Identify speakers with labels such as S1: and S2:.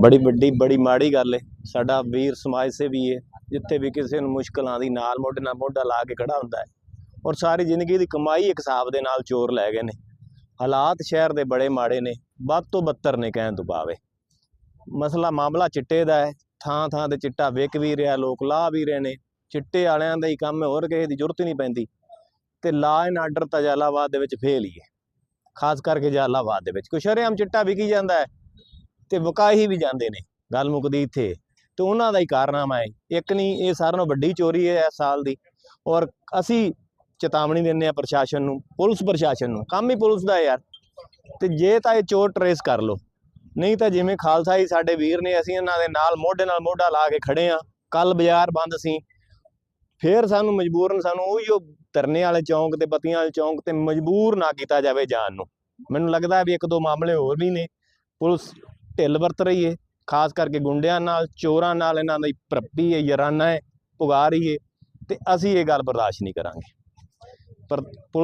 S1: ਬੜੀ ਵੱਡੀ, ਬੜੀ ਮਾੜੀ ਗੱਲ ਏ। ਸਾਡਾ ਵੀਰ ਸਮਾਜ ਸੇਵੀ ਹੈ ਜਿੱਥੇ ਵੀ ਕਿਸੇ ਨੂੰ ਮੁਸ਼ਕਲ ਦੀ ਨਾਲ ਮੋਢੇ ਨਾਲ ਮੋਢਾ ਲਾ ਕੇ ਖੜਾ ਹੁੰਦਾ ਹੈ ਔਰ ਸਾਰੀ ਜ਼ਿੰਦਗੀ ਦੀ ਕਮਾਈ ਇੱਕ ਹਿਸਾਬ ਦੇ ਨਾਲ ਚੋਰ ਲੈ ਗਏ ਨੇ। ਹਾਲਾਤ ਸ਼ਹਿਰ ਦੇ ਬੜੇ ਮਾੜੇ ਨੇ, ਵੱਧ ਤੋਂ ਬੱਤਰ ਨੇ ਕਹਿਣ ਤੋਂ ਪਾਵੇ ਮਸਲਾ ਮਾਮਲਾ ਚਿੱਟੇ ਦਾ ਹੈ ਥਾਂ ਥਾਂ ਤੇ ਚਿੱਟਾ ਵਿਕ ਵੀ ਰਿਹਾ, ਲੋਕ ਲਾ ਵੀ ਰਹੇ ਨੇ। ਚਿੱਟੇ ਵਾਲਿਆਂ ਦਾ ਹੀ ਕੰਮ ਹੈ ਹੋਰ ਕਿਸੇ ਦੀ ਜ਼ਰੂਰਤ ਹੀ ਨਹੀਂ ਪੈਂਦੀ। ਤੇ ਲਾ ਐਂਡ ਆਰਡਰ ਤਾਂ ਜਲਾਲਾਬਾਦ ਦੇ ਵਿੱਚ ਫੇਲ ਹੀ ਹੈ ਖਾਸ ਕਰਕੇ ਜਲਾਲਾਬਾਦ ਦੇ ਵਿੱਚ ਕੁਛ ਸ਼ਰੇਆਮ ਚਿੱਟਾ ਵਿਕੀ ਜਾਂਦਾ ਹੈ ਤੇ ਹੀ ਵੀ ਜਾਂਦੇ ਨੇ, ਗੱਲ ਮੁਕਦੀ ਇੱਥੇ। ਤੇ ਉਹਨਾਂ ਦਾ ਹੀ ਕਾਰਨਾਮਾ ਹੈ। ਇੱਕ ਨਹੀਂ ਇਹ ਸਾਰਿਆਂ ਨਾਲੋਂ ਵੱਡੀ ਚੋਰੀ ਹੈ ਇਸ ਸਾਲ ਦੀ। ਔਰ ਅਸੀਂ ਚੇਤਾਵਨੀ ਦਿੰਦੇ ਆ ਪ੍ਰਸ਼ਾਸਨ ਨੂੰ, ਪੁਲਿਸ ਪ੍ਰਸ਼ਾਸਨ ਨੂੰ। ਕੰਮ ਹੀ ਪੁਲਿਸ ਦਾ ਯਾਰ। ਤੇ ਜੇ ਤਾਂ ਇਹ ਚੋਰ ਟਰੇਸ ਕਰ ਲੋ ਨਹੀਂ ਤਾਂ ਜਿਵੇਂ ਖਾਲਸਾ ਜੀ ਸਾਡੇ ਵੀਰ ਨੇ ਅਸੀਂ ਇਹਨਾਂ ਦੇ ਨਾਲ ਮੋਢੇ ਨਾਲ ਮੋਢਾ ਲਾ ਕੇ ਖੜੇ ਆ ਕੱਲ ਬਾਜ਼ਾਰ ਬੰਦ ਸੀ। ਫੇਰ ਸਾਨੂੰ ਮਜਬੂਰਨ, ਸਾਨੂੰ ਉਹੀ ਉਹ ਧਰਨੇ ਵਾਲੇ ਚੌਂਕ ਤੇ ਪਤੀਆਂ ਵਾਲੇ ਚੌਂਕ ਤੇ ਮਜਬੂਰ ਨਾ ਕੀਤਾ ਜਾਵੇ ਜਾਣ ਨੂੰ। ਮੈਨੂੰ ਲੱਗਦਾ ਵੀ ਇੱਕ ਦੋ ਮਾਮਲੇ ਹੋਰ ਵੀ ਨੇ। ਪੁਲਿਸ ਢਿੱਲ ਵਰਤ ਰਹੀ ਹੈ ਖਾਸ ਕਰਕੇ ਗੁੰਡਿਆਂ ਨਾਲ, ਚੋਰਾਂ ਨਾਲ ਇਹਨਾਂ ਦੀ ਪ੍ਰੱਪੀ ਹੈ ਯਰਾਨਾ ਹੈ ਪੁਗਾ ਰਹੀ ਤੇ ਅਸੀਂ ਇਹ ਗੱਲ ਬਰਦਾਸ਼ਤ ਨਹੀਂ ਕਰਾਂਗੇ। ਪਰ ਪੁਲ-